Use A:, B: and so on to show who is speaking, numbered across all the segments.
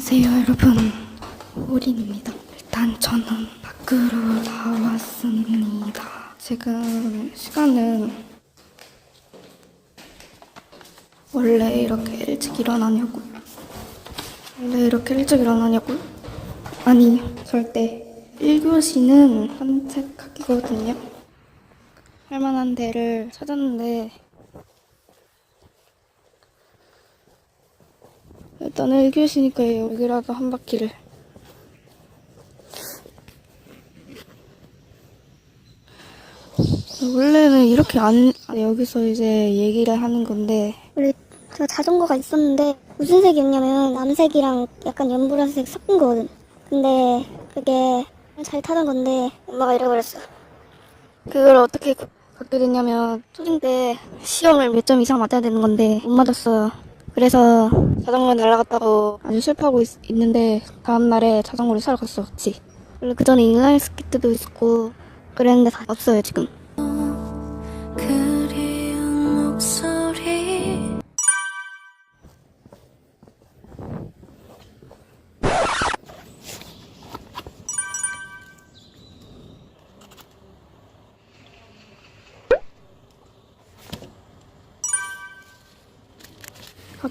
A: 안녕하세요 여러분. 호린입니다. 일단 저는 밖으로 나왔습니다. 지금 시간은 원래 이렇게 일찍 일어나냐고요? 원래 이렇게 일찍 일어나냐고요? 아니 절대. 1교시는 산책하기거든요. 할만한 데를 찾았는데 일단은 1교시니까 여기라도 한 바퀴를 원래는 이렇게 안 여기서 이제 얘기를 하는 건데
B: 원래 저 자전거가 있었는데 무슨 색이었냐면 남색이랑 약간 연보라색 섞은 거거든. 근데 그게 잘 타던 건데 엄마가 잃어버렸어.
A: 그걸 어떻게 갖게 됐냐면 초딩 때 시험을 몇 점 이상 맞아야 되는 건데 못 맞았어요 그래서 자전거 날라갔다고 아주 슬퍼하고 있, 있는데 다음날에 자전거를 사러 갔어 같이 원래 그 전에 인라인 스케이트도 있었고 그랬는데 다 없어요 지금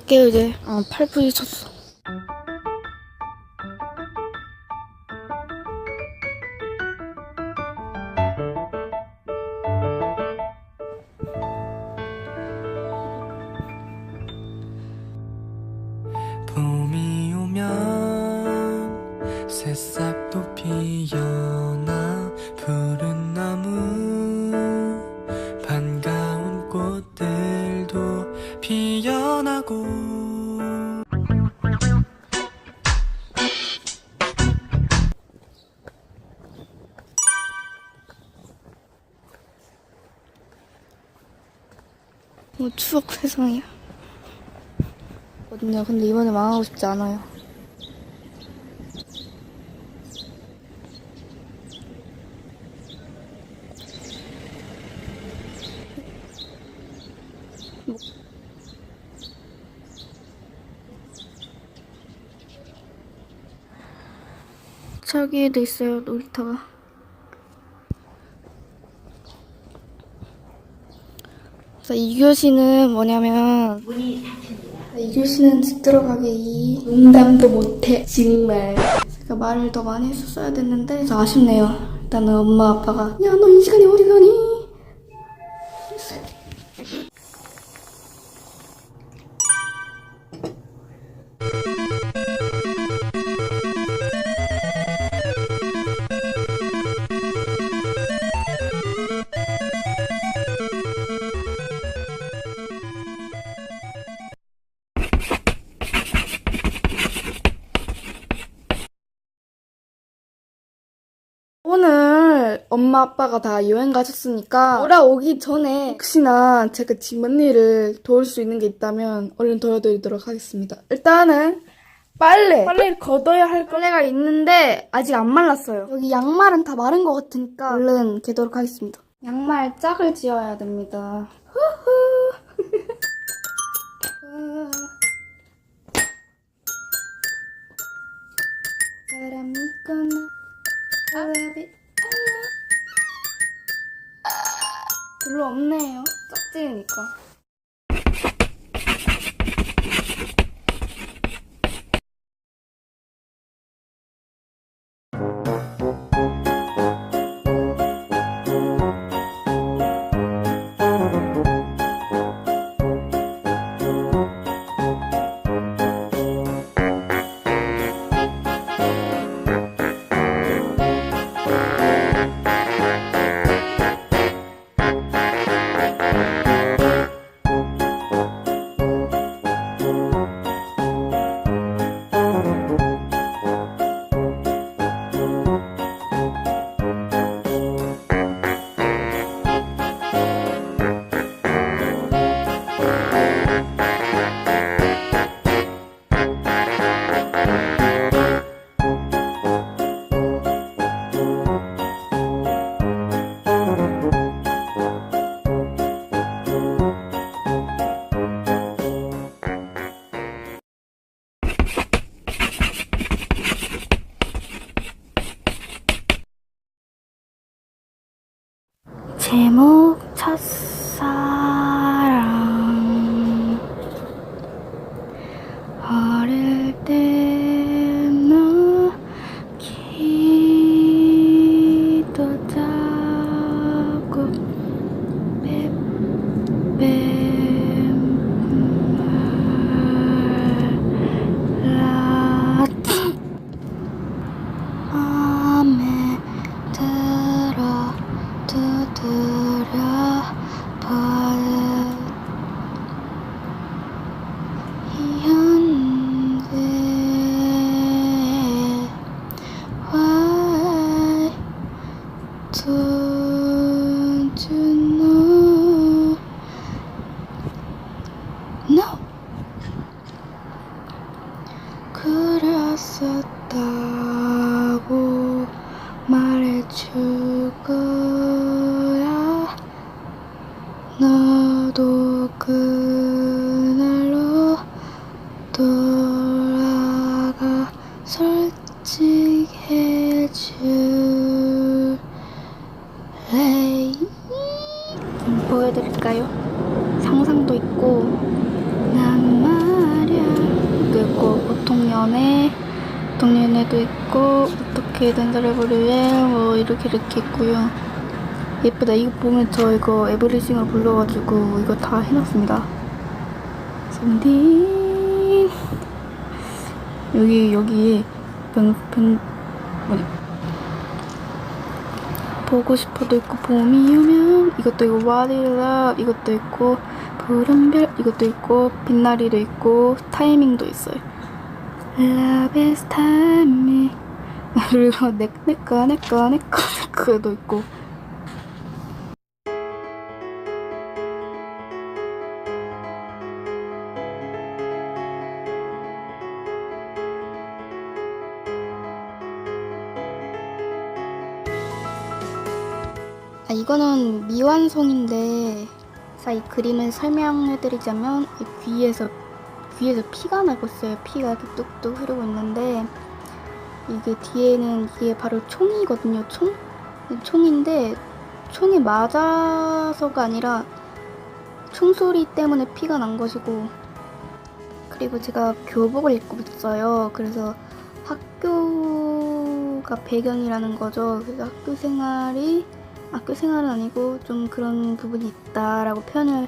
A: 갈게요 이제 아, 팔 부딪혔어 뭐 추억 세상이야. 거든요 근데 이번에 망하고 싶지 않아요. 저기에도 있어요 놀이터가 2교시는 뭐냐면 2교시는 집 들어가기 이 농담도 못해. 정말. 제가 말을 더 많이 했었어야 됐는데 아쉽네요. 일단은 엄마 아빠가 야 너 이 시간에 어디 가니? 엄마 아빠가 다 여행 가셨으니까 돌아오기 전에 혹시나 제가 집안일을 도울 수 있는 게 있다면 얼른 도와드리도록 하겠습니다. 일단은 빨래 빨래를 걷어야 할 빨래가 있는데 아직 안 말랐어요. 여기 양말은 다 마른 것 같으니까 얼른 개도록 하겠습니다. 양말 짝을 지어야 됩니다. 후후. I love it. 별로 없네요. 짝지으니까. 제목 첫 그랬었다고 말해줄 거야 너도 그날로 돌아가 솔직해줄래 좀 보여드릴까요? 상상도 있고 난 말야 있고 보통 연애 연애도 있고 어떻게든 너를 위해 뭐 이렇게 이렇게 있고요. 예쁘다. 이거 보면 저 이거 에브리싱을 불러가지고 이거 다 해놨습니다. 샌디. 여기 여기 변변 뭐냐. 보고 싶어도 있고 봄이 오면 이것도 있고 What is love 이것도 있고 푸른별 이것도 있고 빛나리도 있고 타이밍도 있어요 Love is timing 그리고 내, 내꺼 내꺼 내꺼 내꺼도 있고. 아, 이거는 미완성인데 자, 이 그림을 설명해드리자면 이 귀에서 귀에서 피가 나고 있어요. 피가 이렇게 뚝뚝 흐르고 있는데 이게 뒤에는 이게 바로 총이거든요. 총? 총인데 총이 맞아서가 아니라 총소리 때문에 피가 난 것이고 그리고 제가 교복을 입고 있어요. 그래서 학교가 배경이라는 거죠. 그래서 학교 생활이 학교 생활은 아니고 좀 그런 부분이 있다라고 표현을